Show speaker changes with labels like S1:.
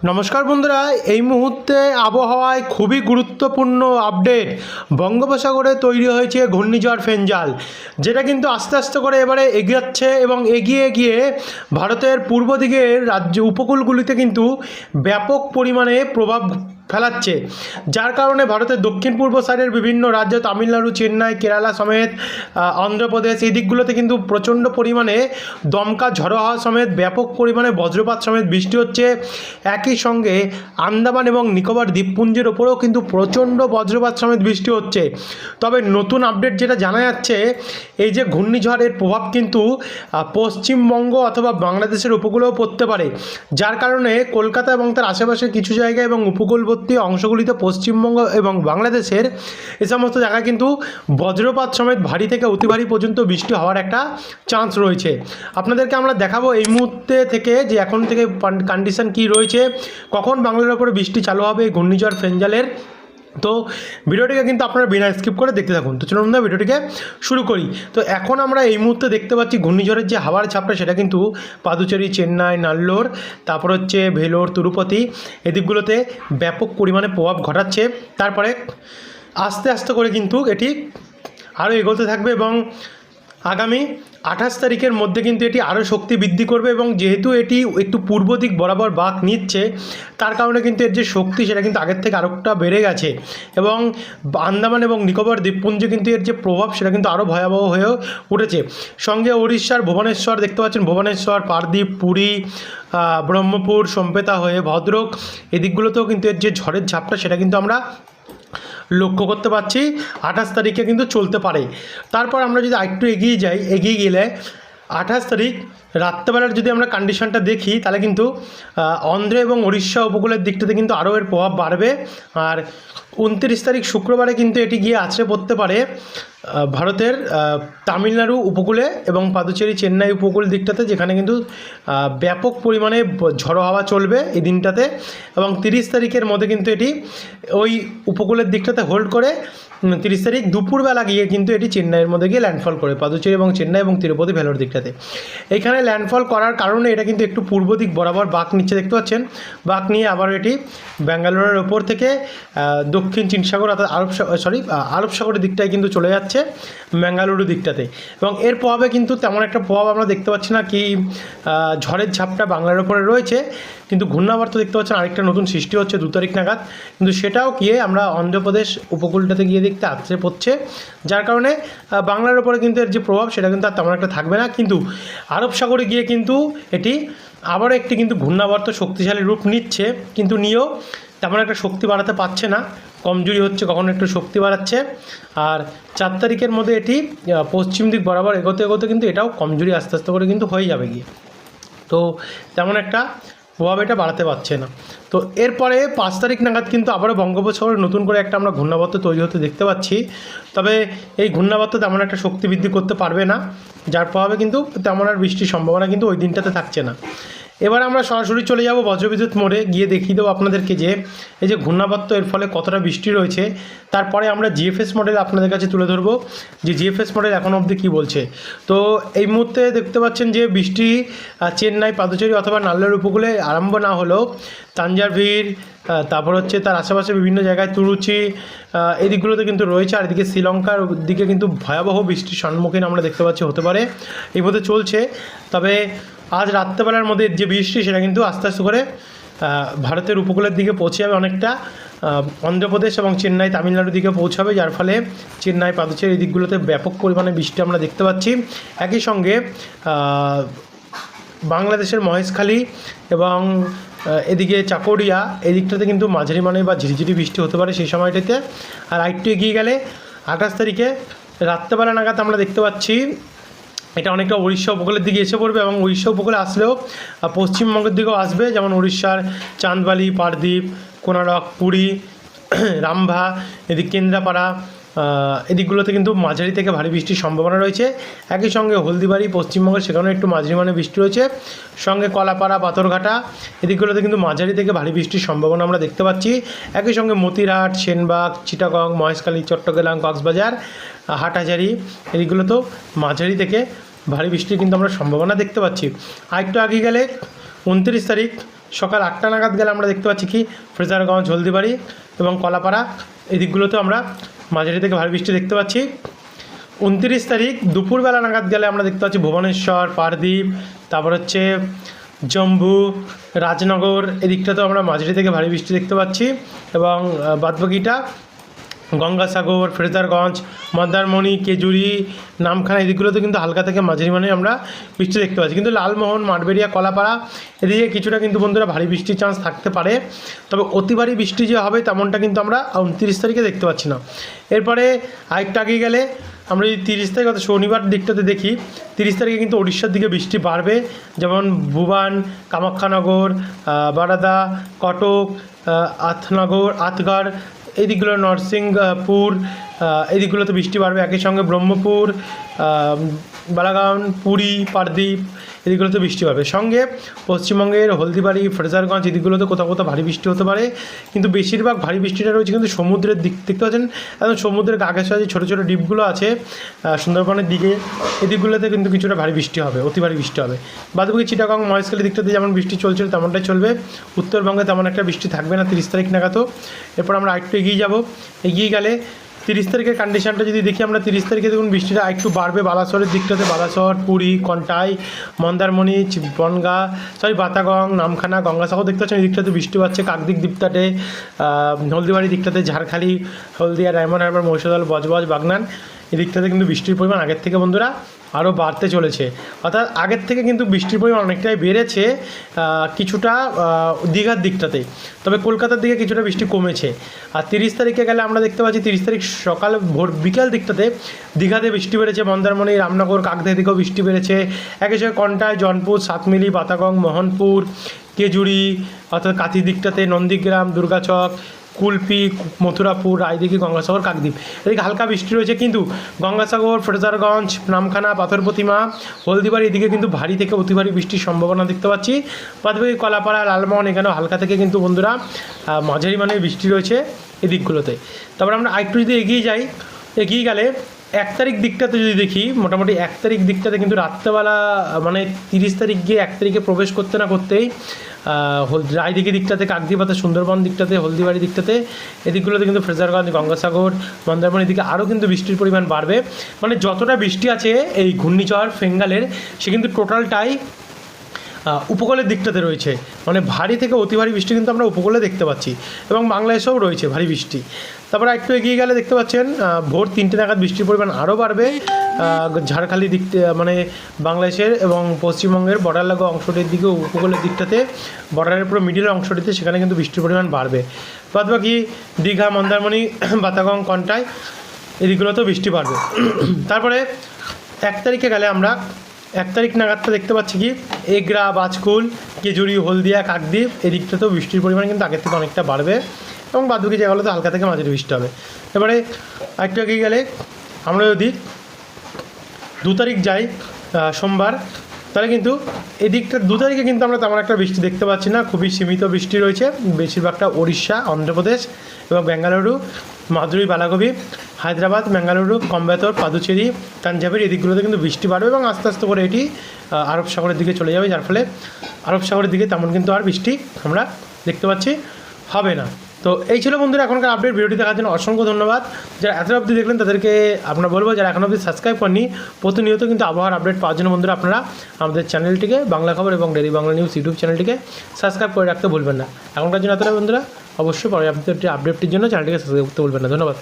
S1: নমস্কার বন্ধুরা, এই মুহূর্তে আবহাওয়ায় খুবই গুরুত্বপূর্ণ আপডেট বঙ্গোপসাগরে তৈরি হয়েছে ঘূর্ণিঝড় ফেঞ্জাল যেটা কিন্তু আস্তে আস্তে করে এবারে এগিয়াচ্ছে এবং এগিয়ে গিয়ে ভারতের পূর্ব দিকের রাজ্য উপকূলগুলিতে কিন্তু ব্যাপক পরিমাণে প্রভাব ফেলাচ্ছে। যার কারণে ভারতের দক্ষিণ পূর্ব সাইডের বিভিন্ন রাজ্য, তামিলনাড়ু, চেন্নাই, কেরালা সমেত অন্ধ্রপ্রদেশ, এই দিকগুলোতে কিন্তু প্রচণ্ড পরিমাণে দমকা, ঝড়ো হওয়া সমেত, ব্যাপক পরিমাণে বজ্রপাত সমেত বৃষ্টি হচ্ছে। একই সঙ্গে আন্দামান এবং নিকোবর দ্বীপপুঞ্জের ওপরেও কিন্তু প্রচণ্ড বজ্রপাত সমেত বৃষ্টি হচ্ছে। তবে নতুন আপডেট যেটা জানা যাচ্ছে, এই যে ঘূর্ণিঝড়ের প্রভাব কিন্তু পশ্চিমবঙ্গ অথবা বাংলাদেশের উপকূলেও পড়তে পারে। যার কারণে কলকাতা এবং তার আশেপাশের কিছু জায়গা এবং উপকূলবর্তী অংশগুলিতে পশ্চিমবঙ্গ এবং বাংলাদেশের এ সমস্ত জায়গায় কিন্তু বজ্রপাত সমেত ভারী থেকে অতি ভারী পর্যন্ত বৃষ্টি হওয়ার একটা চান্স রয়েছে। আপনাদেরকে আমরা দেখাবো এই মুহূর্তে থেকে যে এখন থেকে কন্ডিশন কি রয়েছে, কখন বাংলার ওপরে বৃষ্টি চালু হবে, ঘূর্ণিঝড়, ফেঞ্জালের তো ভিডিওটিকে কিন্তু আপনারা বিনা স্কিপ করে দেখতে থাকুন। তো চলুন আমরা ভিডিওটিকে শুরু করি। তো এখন আমরা এই মুহূর্তে দেখতে পাচ্ছি ঘূর্ণিঝড়ের যে হাওয়ার ছাপটা, সেটা কিন্তু পাদুচেরি, চেন্নাই, নাল্লোর, তারপর হচ্ছে ভেলোর, তিরুপতি এদিকগুলোতে ব্যাপক পরিমাণে প্রভাব ঘটাচ্ছে। তারপরে আস্তে আস্তে করে কিন্তু এটি আরও এগোতে থাকবে এবং আগামী আঠাশ তারিখের মধ্যে কিন্তু এটি আরও শক্তি বৃদ্ধি করবে এবং যেহেতু এটি একটু পূর্ব দিক বরাবর বাঁক নিচ্ছে, তার কারণে কিন্তু এর যে শক্তি সেটা কিন্তু আগের থেকে আরেকটা বেড়ে গেছে এবং আন্দামান এবং নিকোবর দ্বীপপুঞ্জে কিন্তু এর যে প্রভাব সেটা কিন্তু আরও ভয়াবহ হয়ে উঠেছে। সঙ্গে উড়িষ্যার ভুবনেশ্বর দেখতে পাচ্ছেন, ভুবনেশ্বর, পারদ্বীপ, পুরী ব্রহ্মপুর, সম্পেতা হয়ে ভদ্রক, এদিকগুলোতেও কিন্তু এর যে ঝড়ের ঝাপটা সেটা কিন্তু আমরা লক্ষ্য করতে পারছি, আঠাশ তারিখে কিন্তু চলতে পারে। তারপর আমরা যদি আরেকটু এগিয়ে যাই, এগিয়ে গেলে আঠাশ তারিখ রাত্রেবেলার যদি আমরা কন্ডিশনটা দেখি, তাহলে কিন্তু অন্ধ্র এবং উড়িষ্যা উপকূলের দিকটাতে কিন্তু আরও এর প্রভাব বাড়বে। আর উনত্রিশ তারিখ শুক্রবারে কিন্তু এটি গিয়ে আছড়ে পড়তে পারে ভারতের তামিলনাড়ু উপকূলে এবং পাদুচেরি চেন্নাই উপকূল দিকটাতে, যেখানে কিন্তু ব্যাপক পরিমাণে ঝড়ো হাওয়া চলবে এই দিনটাতে। এবং তিরিশ তারিখের মধ্যে কিন্তু এটি ওই উপকূলের দিকটাতে হোল্ড করে তিরিশ তারিখ দুপুরবেলা গিয়ে কিন্তু এটি চেন্নাইয়ের মধ্যে গিয়ে ল্যান্ডফল করে, পাদুচেরি এবং চেন্নাই এবং তিরুপতি ভেলোর দিকটাতে। এখানে ল্যান্ডফল করার কারণে এটা কিন্তু একটু পূর্ব দিক বরাবর বাঁক নিচ্ছে দেখতে পাচ্ছেন। বাঁক নিয়ে আবার এটি ব্যাঙ্গালোরের ওপর থেকে দক্ষিণ চীন সাগর অর্থাৎ আরব সরি আরব সাগরের দিকটায় কিন্তু চলে যাচ্ছে ব্যাঙ্গালুরু দিকটাতে। এবং এর প্রভাবে কিন্তু তেমন একটা প্রভাব আমরা দেখতে পাচ্ছি না কি ঝড়ের ঝাপটা বাংলার ওপরে রয়েছে। কিন্তু ঘূর্ণাবর্ত দেখতে পাচ্ছেন আরেকটা নতুন সৃষ্টি হচ্ছে দু তারিখ নাগাদ। কিন্তু সেটাও গিয়ে আমরা অন্ধ্রপ্রদেশ উপকূলটাতে গিয়ে দেখতে আছড়ে পড়ছে। যার কারণে বাংলার ওপরে কিন্তু এর যে প্রভাব, সেটা কিন্তু আর তেমন একটা থাকবে না। কিন্তু আরব সাগরে গিয়ে কিন্তু এটি আবারও একটি কিন্তু ঘূর্ণাবর্ত শক্তিশালী রূপ নিচ্ছে। কিন্তু নিয়েও তেমন একটা শক্তি বাড়াতে পারছে না। কমজোরি হচ্ছে, কখনো একটু শক্তি বাড়াচ্ছে। আর চার তারিখের মধ্যে এটি পশ্চিম দিক বরাবর এগোতে এগোতে কিন্তু এটাও কমজোরি আস্তে আস্তে করে কিন্তু হয়ে যাবে গিয়ে। তো তেমন একটা প্রভাব এটা বাড়াতে পারছে না। তো এরপরে পাঁচ তারিখ নাগাদ কিন্তু আবারও বঙ্গোপসাগরে নতুন করে একটা আমরা ঘূর্ণাবর্ত তৈরি হতে দেখতে পাচ্ছি। তবে এই ঘূর্ণাবর্ত তেমন একটা শক্তি বৃদ্ধি করতে পারবে না। যার প্রভাবে কিন্তু তেমন আর বৃষ্টির সম্ভাবনা কিন্তু ওই দিনটাতে থাকছে না। এবার আমরা সরাসরি চলে যাব বজ্রবিদ্যুৎ মোড়ে। গিয়ে দেখিয়ে দেবো আপনাদেরকে যে এই যে ঘূর্ণাবর্ত, এর ফলে কতটা বৃষ্টি রয়েছে। তারপরে আমরা জিএফএস মডেল আপনাদের কাছে তুলে ধরবো যে জিএফএস মডেল এখন অবধি কী বলছে। তো এই মুহূর্তে দেখতে পাচ্ছেন যে বৃষ্টি চেন্নাই পাদুচেরি অথবা নাল্লার উপকূলে আরম্ভ না হলেও তাঞ্জারভির তারপর হচ্ছে তার আশেপাশে বিভিন্ন জায়গায় তুরুচি এই দিকগুলোতে কিন্তু রয়েছে। আর এদিকে শ্রীলঙ্কার দিকে কিন্তু ভয়াবহ বৃষ্টির সম্মুখীন আমরা দেখতে পাচ্ছি, হতে পারে। এই মধ্যে চলছে। তবে আজ রাত্রেবেলার মধ্যে যে বৃষ্টি, সেটা কিন্তু আস্তে আস্তে করে ভারতের উপকূলের দিকে পৌঁছে যাবে অনেকটা অন্ধ্রপ্রদেশ এবং চেন্নাই তামিলনাড়ুর দিকে পৌঁছাবে, যার ফলে চেন্নাই পাদুচের এই দিকগুলোতে ব্যাপক পরিমাণে বৃষ্টি আমরা দেখতে পাচ্ছি। একই সঙ্গে বাংলাদেশের মহেশখালী এবং এদিকে চাকরিয়া, এই দিকটাতে কিন্তু মাঝারি মানে বা ঝিরিঝিরি বৃষ্টি হতে পারে সেই সময়টাতে। আর আরেকটু এগিয়ে গেলে, আঠাশ তারিখে রাত্রেবেলা নাগাদ আমরা দেখতে পাচ্ছি এটা অনেকটা উড়িষ্যা উপকূলের দিকে এসে পড়বে এবং উড়িষ্যা উপকূলে আসলেও পশ্চিমবঙ্গের দিকেও আসবে। যেমন উড়িষ্যার চাঁদবালি পারদ্বীপ কোনারক, পুরী, রামভা, এদিক কেন্দ্রাপাড়া এদিকগুলোতে কিন্তু মাঝারি থেকে ভারী বৃষ্টির সম্ভাবনা রয়েছে। একই সঙ্গে হলদিবাড়ি, পশ্চিমবঙ্গের সেখানেও একটু মাঝারি মানে বৃষ্টি রয়েছে। সঙ্গে কলাপাড়া, পাথরঘাটা, এদিকগুলোতে কিন্তু মাঝারি থেকে ভারী বৃষ্টির সম্ভাবনা আমরা দেখতে পাচ্ছি। একই সঙ্গে মতিরহাট, সেনবাগ, চিটাগং, মহেশখালী, চট্টগ্রাম, কক্সবাজার হাটহাজারি এদিকগুলোতেও মাঝারি থেকে ভারী বৃষ্টির কিন্তু আমরা সম্ভাবনা দেখতে পাচ্ছি। আরেকটু আগে গেলে উনত্রিশ তারিখ সকাল আটটা নাগাদ গেলে আমরা দেখতে পাচ্ছি কি? ফ্রেজারগঞ্জ, হলদিবাড়ি এবং কলাপাড়া এই দিকগুলোতেও আমরা মাঝারি থেকে ভারী বৃষ্টি দেখতে পাচ্ছি। উনত্রিশ তারিখ দুপুরবেলা নাগাদ গেলে আমরা দেখতে পাচ্ছি ভুবনেশ্বর পারদ্বীপ তারপর হচ্ছে জম্বু রাজনগর, এদিকটাতেও আমরা মাঝারি থেকে ভারী বৃষ্টি দেখতে পাচ্ছি এবং বাদবাকিটা গঙ্গাসাগর ফ্রেজারগঞ্জ মন্দারমণি কেজুরি নামখানা এদিকগুলোতে কিন্তু হালকা থেকে মাঝারি মানে আমরা বৃষ্টি দেখতে পাচ্ছি। কিন্তু লালমোহন, মাঠবেড়িয়া, কলাপাড়া এদিকে কিছুটা কিন্তু বন্ধুরা ভারী বৃষ্টির চান্স থাকতে পারে। তবে অতি ভারী বৃষ্টি যে হবে তেমনটা কিন্তু আমরা উনত্রিশ তারিখে দেখতে পাচ্ছি না। এরপরে আরেকটা আগে গেলে আমরা যদি তিরিশ তারিখ অর্থাৎ শনিবার দিকটাতে দেখি, তিরিশ তারিখে কিন্তু উড়িষ্যার দিকে বৃষ্টি বাড়বে। যেমন ভুবান, কামাখ্যানগর বারাদা, কটক আথনগর আতগড় এই দিকগুলো নরসিংপুর এই দিকগুলোতে বৃষ্টি বাড়বে একই সঙ্গে ব্রহ্মপুর বালাগাউন পুরী পারদ্বীপ এদিকগুলোতে বৃষ্টি হবে। সঙ্গে পশ্চিমবঙ্গের হলদিবাড়ি, ফ্রেজারগঞ্জ এদিকগুলোতে কোথাও কোথাও ভারী বৃষ্টি হতে পারে। কিন্তু বেশিরভাগ ভারী বৃষ্টিটা রয়েছে কিন্তু সমুদ্রের দিক দেখতে পাচ্ছেন। একদম সমুদ্রের আগে সাথে ছোটো ছোটো ডিপগুলো আছে। সুন্দরবনের দিকে এদিকগুলোতে কিন্তু কিছুটা ভারী বৃষ্টি হবে, অতি ভারী বৃষ্টি হবে। বাদবাকি চিটাগং, মহেশখালী দিকটাতে যেমন বৃষ্টি চলছিল তেমনটাই চলবে। উত্তরবঙ্গে তেমন একটা বৃষ্টি থাকবে না, তিরিশ তারিখ নাগাদও এরপর আমরা আরেকটু এগিয়ে যাব। এগিয়ে গেলে তিরিশ তারিখের কন্ডিশনটা যদি দেখি আমরা, তিরিশ তারিখে দেখুন বৃষ্টিটা একটু বাড়বে। বালাসরের দিকটাতে বালাসর, পুরী, কন্টাই, মন্দারমণি বনগা সরি বাতাগং, নামখানা, গঙ্গাসাগর দেখতে পাচ্ছেন, এই দিকটাতে বৃষ্টি পাচ্ছে কাকদিক দ্বীপটাতে হলদিবাড়ি দিকটাতে ঝাড়খালি, হলদিয়া, ডায়মন্ড হারবার, মহিষাদল, বজবজ, বাগনান, এই দিকটাতে কিন্তু বৃষ্টির পরিমাণ আগের থেকে বন্ধুরা আরও বাড়তে চলেছে। অর্থাৎ আগের থেকে কিন্তু বৃষ্টির পরিমাণ অনেকটাই বেড়েছে কিছুটা দীঘার দিকটাতে। তবে কলকাতার দিকে কিছুটা বৃষ্টি কমেছে। আর তিরিশ তারিখে গেলে আমরা দেখতে পাচ্ছি, তিরিশ তারিখ সকাল ভোর বিকাল দিকটাতে দীঘাতে বৃষ্টি বেড়েছে, মন্দারমণি, রামনগর কাকদা দিকেও বৃষ্টি বেড়েছে। একই সঙ্গে কন্টায় জনপুর সাতমিলি, বাতাগং, মোহনপুর কেজুরি অর্থাৎ কাতি দিকটাতে নন্দীগ্রাম, দুর্গাচক কুলপি, মথুরাপুর, রায়দিঘি, গঙ্গাসাগর, কাকদ্বীপ। এদিকে হালকা বৃষ্টি রয়েছে, কিন্তু গঙ্গাসাগর, ফ্রেজারগঞ্জ, নামখানা, পাথর প্রতিমা, হলদিবাড়ি, এদিকে কিন্তু ভারী থেকে অতি ভারী বৃষ্টির সম্ভাবনা দেখতে পাচ্ছি। বাদবাকি কলাপাড়া, লালমোহন, এখানেও হালকা থেকে কিন্তু বন্ধুরা মাঝারি মানের বৃষ্টি রয়েছে এই দিকগুলোতে তারপর আমরা আরেকটু যদি এগিয়ে যাই, এগিয়ে গেলে এক তারিখ দিকটাতে যদি দেখি, মোটামুটি এক তারিখ দিকটাতে কিন্তু রাত্রেবেলা মানে তিরিশ তারিখ গিয়ে এক তারিখে প্রবেশ করতে না করতেই রায়দিঘি দিকটাতে কাকদিপাতে সুন্দরবন দিকটাতে, হলদিবাড়ি দিকটাতে, এদিকগুলোতে কিন্তু ফ্রেজারগঞ্জ, গঙ্গাসাগর, মন্দারমণি এদিকে আরও কিন্তু বৃষ্টির পরিমাণ বাড়বে। মানে যতটা বৃষ্টি আছে, এই ঘূর্ণিঝড়, ফেঙ্গালের, সে কিন্তু টোটালটাই উপকূলের দিকটাতে রয়েছে। মানে ভারী থেকে অতি ভারী বৃষ্টি কিন্তু আমরা উপকূলে দেখতে পাচ্ছি এবং বাংলাদেশেও রয়েছে ভারী বৃষ্টি। তারপর একটু এগিয়ে গেলে দেখতে পাচ্ছেন ভোর তিনটে নাগাদ বৃষ্টির পরিমাণ আরও বাড়বে। ঝাড়খালি দিক মানে বাংলাদেশের এবং পশ্চিমবঙ্গের বর্ডার লাগা অংশটির দিকে, উপকূলের দিকটাতে বর্ডারের পুরো মিডিল অংশটিতে সেখানে কিন্তু বৃষ্টির পরিমাণ বাড়বে। বাদ বাকি দীঘা, মন্দারমণি, বাতাগং কন্টায় এদিকগুলোতেও বৃষ্টি বাড়বে। তারপরে এক তারিখে গেলে আমরা এক তারিখ নাগাদটা দেখতে পাচ্ছি কি? এগরা, বাজকুল কেজুরি হলদিয়া, কাকদ্বীপ, এদিকটা তো বৃষ্টির পরিমাণ কিন্তু আগের থেকে অনেকটা বাড়বে এবং বাদুকি জায়গাগুলো তো হালকা থেকে মাঝারি বৃষ্টি হবে। এবারে একটু এগিয়ে গেলে আমরা যদি দু তারিখ যাই সোমবার তাহলে কিন্তু এদিকটা দু তারিখে কিন্তু আমরা তেমন একটা বৃষ্টি দেখতে পাচ্ছি না। খুবই সীমিত বৃষ্টি রয়েছে। বেশিরভাগটা ওড়িশা, অন্ধ্রপ্রদেশ এবং বেঙ্গালুরু মাদুরী বালাগবি হায়দ্রাবাদ বেঙ্গালুরু কম্বেতর, পাদুচেরি তাঞ্জাবের এই দিকগুলোতে কিন্তু বৃষ্টি বাড়বে এবং আস্তে আস্তে করে এটি আরব সাগরের দিকে চলে যাবে, যার ফলে আরব সাগরের দিকে তেমন কিন্তু আর বৃষ্টি আমরা দেখতে পাচ্ছি, হবে না। তো এই ছিল বন্ধুরা এখনকার আপডেট ভিডিওটি দেখার জন্য অসংখ্য ধন্যবাদ। যারা এত অবধি দেখলেন, তাদেরকে আপনার বলব, যারা এখন অবধি সাবস্ক্রাইব করেনি প্রতিনিয়ত কিন্তু আবহাওয়ার আপডেট পাওয়ার জন্য বন্ধুরা আপনারা আমাদের চ্যানেলটিকে বাংলা খবর এবং ডেলি বাংলা নিউজ ইউটিউব চ্যানেলটিকে সাবস্ক্রাইব করে রাখতে ভুলবেন না। এখনকার জন্য এতটা বন্ধুরা, অবশ্যই পরে আপনাদের আপডেটটির জন্য চ্যানেলটিকে সাবস্ক্রাইব করতে ভুলবেন না। ধন্যবাদ।